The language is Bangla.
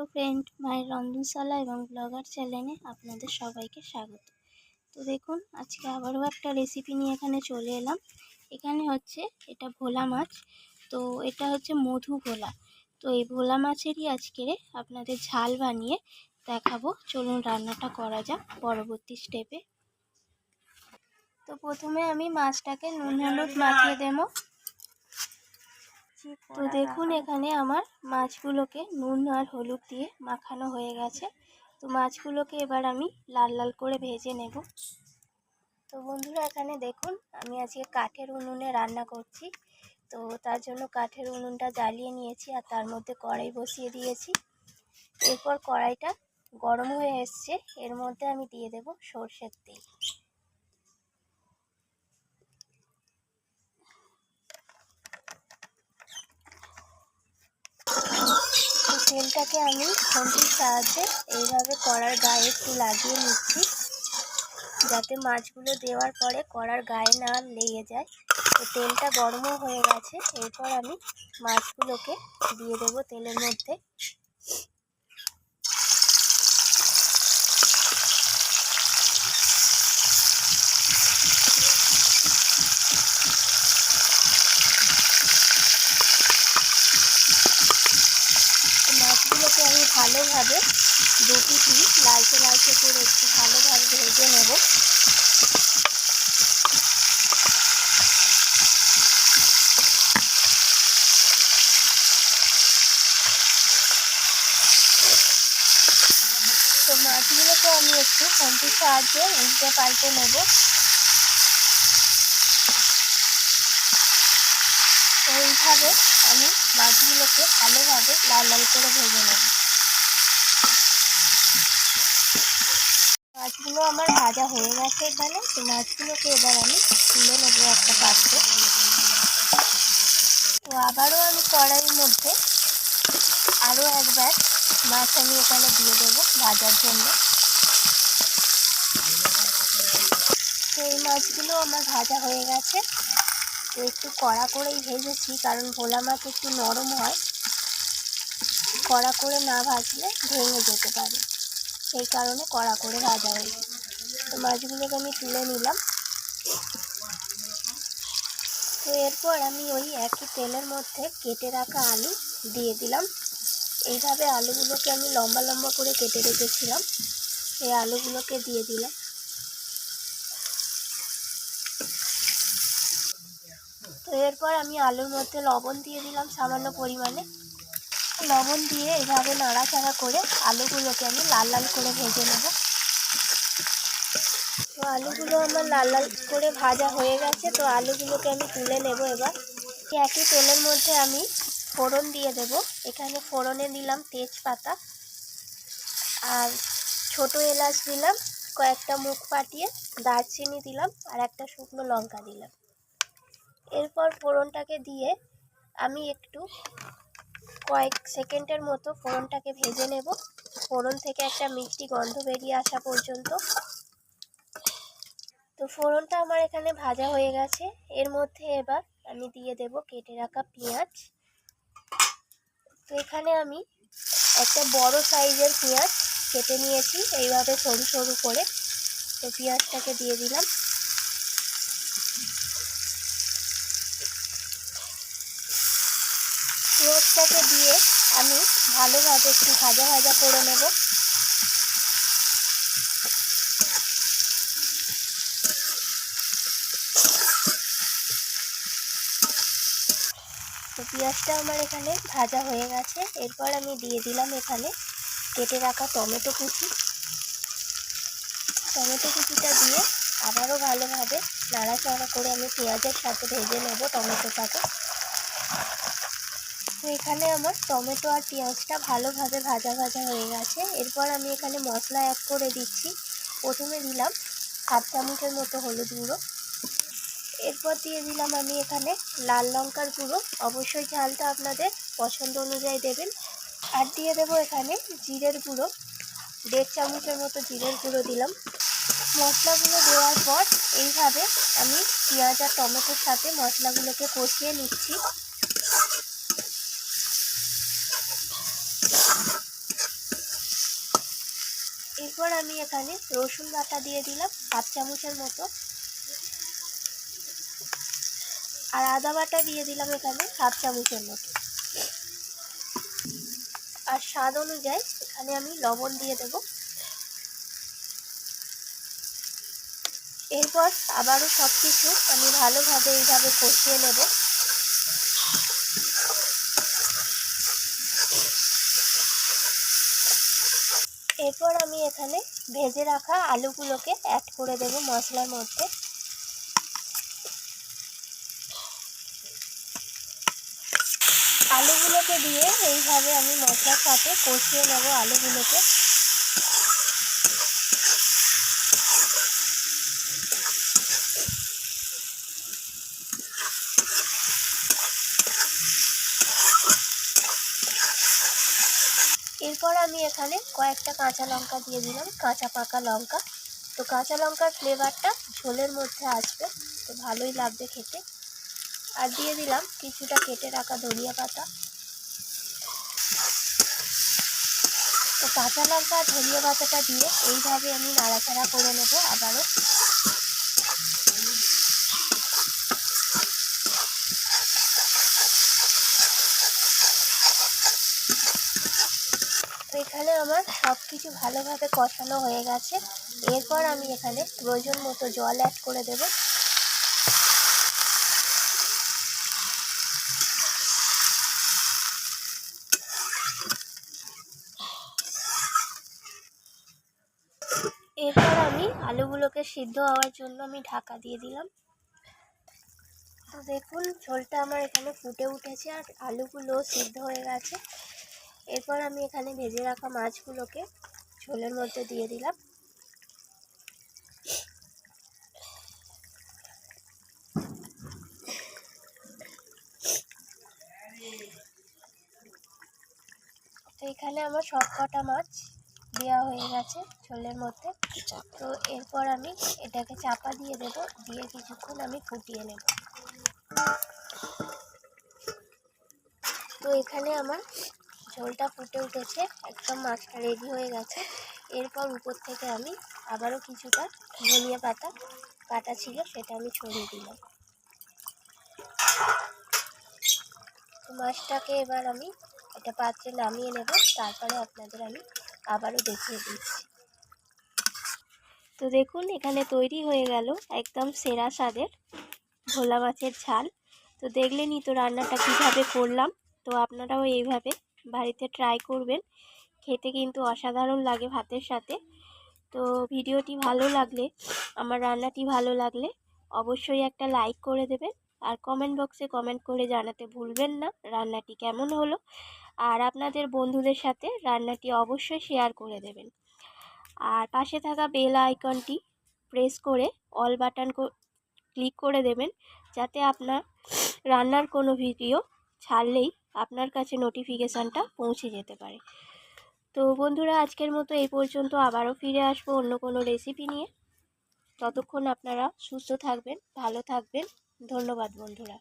হ্যালো ফ্রেন্ড মায়ের রন্ধনশালা এবং ব্লগার চ্যানেলে আপনাদের সবাইকে স্বাগত। তো দেখুন, আজকে আবারও একটা রেসিপি নিয়ে এখানে চলে এলাম। এখানে হচ্ছে এটা ভোলা মাছ। তো এটা হচ্ছে মধু ভোলা। তো এই ভোলা মাছেরই আজকে আপনাদের ঝাল বানিয়ে দেখাবো। চলুন রান্নাটা করা যাক পরবর্তী স্টেপে তো প্রথমে আমি মাছটাকে নুন হলুদ মাখিয়ে দেবো। তো দেখুন এখানে আমার মাছগুলোকে নুন আর হলুদ দিয়ে মাখানো হয়ে গেছে। তো মাছগুলোকে এবার আমি লাল লাল করে ভেজে নেব। তো বন্ধুরা এখানে দেখুন আমি আজকে কাঠের উনুনে রান্না করছি। তো তার জন্য কাঠের উনুনটা জ্বালিয়ে নিয়েছি আর তার মধ্যে কড়াই বসিয়ে দিয়েছি। এরপর কড়াইটা গরম হয়ে এসছে এর মধ্যে আমি দিয়ে দেব সর্ষের তেল। তেলটাকে আমি খুন্তির সাহায্যে এইভাবে কড়ার গায়ে একটু লাগিয়ে নিচ্ছি, যাতে মাছগুলো দেওয়ার পরে কড়ার গায়ে না লেগে যায়। তো তেলটা গরমও হয়ে গেছে, এরপর আমি মাছগুলোকে দিয়ে দেবো তেলের মধ্যে মাছগুলোকে আমি ভালোভাবে দুটি পিস লালচে লালচে করে একটু ভালোভাবে ভেজে নেব। তো মাছগুলোকে আমি একটু খন্তির সাহায্যে উল্টে পাল্টে নেব। এইভাবে আমি মাছগুলোকে ভালোভাবে লাল লাল করে ভেজে নেব। মাছগুলো আমার ভাজা হয়ে গেছে এখানে। তো মাছগুলোকে এবার আমি তুলে নেব একটা পাত্রে। তো আবারও আমি কড়াইয়ের মধ্যে আরও একবার মাছ আমি এখানে দিয়ে দেবো ভাজার জন্য। তো এই মাছগুলো আমার ভাজা হয়ে গেছে। তো একটু কড়া করেই ভেজেছি, কারণ ভোলা মাছ একটু নরম হয়। কড়া করে না ভাজলে ভেঙে যেতে পারে। সেই কারণে কড়া করে ভাজা হয়েছে তো মাছগুলোকে আমি তুলে নিলাম। তো এরপর আমি ওই একই তেলের মধ্যে কেটে রাখা আলু দিয়ে দিলাম। এইভাবে আলুগুলোকে আমি লম্বা লম্বা করে কেটে রেখেছিলাম। এই আলুগুলোকে দিয়ে দিলাম। তো এরপর আমি আলুর মধ্যে লবণ দিয়ে দিলাম সামান্য পরিমাণে। লবণ দিয়ে এভাবে নাড়াচাড়া করে আলুগুলোকে আমি লাল লাল করে ভেজে নেব। তো আলুগুলো আমার লাল লাল করে ভাজা হয়ে গেছে, তো আলুগুলোকে আমি তুলে নেব এবার। একই তেলের মধ্যে আমি ফোড়ন দিয়ে দেব। এখানে ফোড়নে দিলাম তেজপাতা আর ছোট এলাচ দিলাম, কয়েকটা মুখ ফাটিয়ে দারচিনি দিলাম আর একটা শুকনো লঙ্কা দিলাম। এরপর ফোড়নটাকে দিয়ে আমি একটু কয়েক সেকেন্ডের মতো ফোড়নটাকে ভেজে নেব। ফোড়ন থেকে একটা মিষ্টি গন্ধ বেরিয়ে আসা পর্যন্ত। তো ফোড়নটা আমার এখানে ভাজা হয়ে গেছে। এর মধ্যে এবার আমি দিয়ে দেব কেটে রাখা পেঁয়াজ। তো এখানে আমি একটা বড় সাইজের পেঁয়াজ কেটে নিয়েছি। এইভাবে সরু সরু করে। তো পেঁয়াজটাকে দিয়ে দিলাম। পেঁয়াজটাকে দিয়ে আমি ভালোভাবে একটু ভাজা ভাজা করে নেব। পেঁয়াজটা আমার এখানে ভাজা হয়ে গেছে। এরপর আমি দিয়ে দিলাম এখানে কেটে রাখা টমেটো কুচি। টমেটো কুচিটা দিয়ে আবারও ভালোভাবে নাড়াচাড়া করে আমি পেঁয়াজের সাথে ভেজে নেব টমেটোটাকে। তো এখানে আমার টমেটো আর পেঁয়াজটা ভালোভাবে ভাজা ভাজা হয়ে গেছে। এরপর আমি এখানে মশলা অ্যাড করে দিচ্ছি। প্রথমে দিলাম হাফ চামচের মতো হলুদ গুঁড়ো। এরপর দিয়ে দিলাম আমি এখানে লাল লঙ্কার গুঁড়ো। অবশ্যই ঝালটা আপনাদের পছন্দ অনুযায়ী দেবেন। আর দিয়ে দেবো এখানে জিরের গুঁড়ো। দেড় চামচের মতো জিরের গুঁড়ো দিলাম। মশলাগুলো দেওয়ার পর এইভাবে আমি পেঁয়াজ আর টমেটোর সাথে মশলাগুলোকে কষিয়ে নিচ্ছি। এরপর আমি এখানে রসুন বাটা দিয়ে দিলাম, হাফ চামচের মতো। আর আদা বাটা দিয়ে দিলাম এখানে হাফ চামচের মতো। আর স্বাদ অনুযায়ী এখানে আমি লবণ দিয়ে দেব। এরপর আবারও সব কিছু আমি ভালোভাবে এইভাবে কষিয়ে নেব। এরপর আমি এখানে ভেজে রাখা আলুগুলোকে অ্যাড করে দেব মশলার মধ্যে। আলুগুলোকে দিয়ে এইভাবে আমি মশলার সাথে কষিয়ে নেব আলুগুলোকে। এরপর আমি এখানে কয়েকটা কাঁচা লঙ্কা দিয়ে দিলাম, কাঁচা পাকা লঙ্কা। তো কাঁচা লঙ্কার ফ্লেভারটা ঝোলের মধ্যে আসবে, তো ভালোই লাগবে খেতে। আর দিয়ে দিলাম কিছুটা কেটে রাখা ধনিয়া পাতা। তো কাঁচা লঙ্কা ধনিয়া পাতাটা দিয়ে এইভাবে আমি নাড়াচাড়া করে নেব আবারও তো এখানে আমার সব কিছু ভালোভাবে কষানো হয়ে গেছে। এরপর আমি এখানে প্রয়োজন মতো জল অ্যাড করে দেব। এরপর আমি আলুগুলোকে সিদ্ধ হওয়ার জন্য আমি ঢাকা দিয়ে দিলাম। তো দেখুন, ঝোলটা আমার এখানে ফুটে উঠেছে আর আলুগুলো সিদ্ধ হয়ে গেছে। এরপর আমি এখানে ভেজে রাখা মাছগুলোকে ঝোলের মধ্যে দিয়ে দিলাম। তো এখানে আমার সব কটা মাছ দেওয়া হয়ে গেছে ঝোলের মধ্যে। তো এরপর আমি এটাকে চাপা দিয়ে দেব, দিয়ে কিছুক্ষণ আমি ফুটিয়ে নেব। তো এখানে আমার ঝোলটা ফুটে উঠেছে, একদম মাছটা রেডি হয়ে গেছে। এরপর উপর থেকে আমি আবারও কিছুটা ধনিয়া পাতা, কাটা ছিল, সেটা আমি ছড়িয়ে দিলাম। মাছটাকে এবার আমি একটা পাত্রে নামিয়ে নেব, তারপরে আপনাদের আমি আবারও দেখিয়ে দিচ্ছি। তো দেখুন, এখানে তৈরি হয়ে গেল একদম সেরা স্বাদের ভোলা মাছের ঝাল। তো দেখলেনই তো রান্নাটা কীভাবে করলাম, তো আপনারাও এইভাবে বাড়িতে ট্রাই করবেন। খেতে কিন্তু অসাধারণ লাগে ভাতের সাথে। তো ভিডিওটি ভালো লাগলে, আমার রান্নাটি ভালো লাগলে অবশ্যই একটা লাইক করে দেবেন। আর কমেন্ট বক্সে কমেন্ট করে জানাতে ভুলবেন না রান্নাটি কেমন হলো। আর আপনাদের বন্ধুদের সাথে রান্নাটি অবশ্যই শেয়ার করে দেবেন। আর পাশে থাকা বেল আইকনটি প্রেস করে অল বাটন ক্লিক করে দেবেন। যাতে আপনার রান্নার কোনো ভিডিও ছাড়লেই আপনার কাছে নোটিফিকেশানটা পৌঁছে যেতে পারে। তো বন্ধুরা, আজকের মতো এই পর্যন্ত আবারও ফিরে আসব অন্য কোনো রেসিপি নিয়ে। ততক্ষণ আপনারা সুস্থ থাকবেন, ভালো থাকবেন। ধন্যবাদ বন্ধুরা।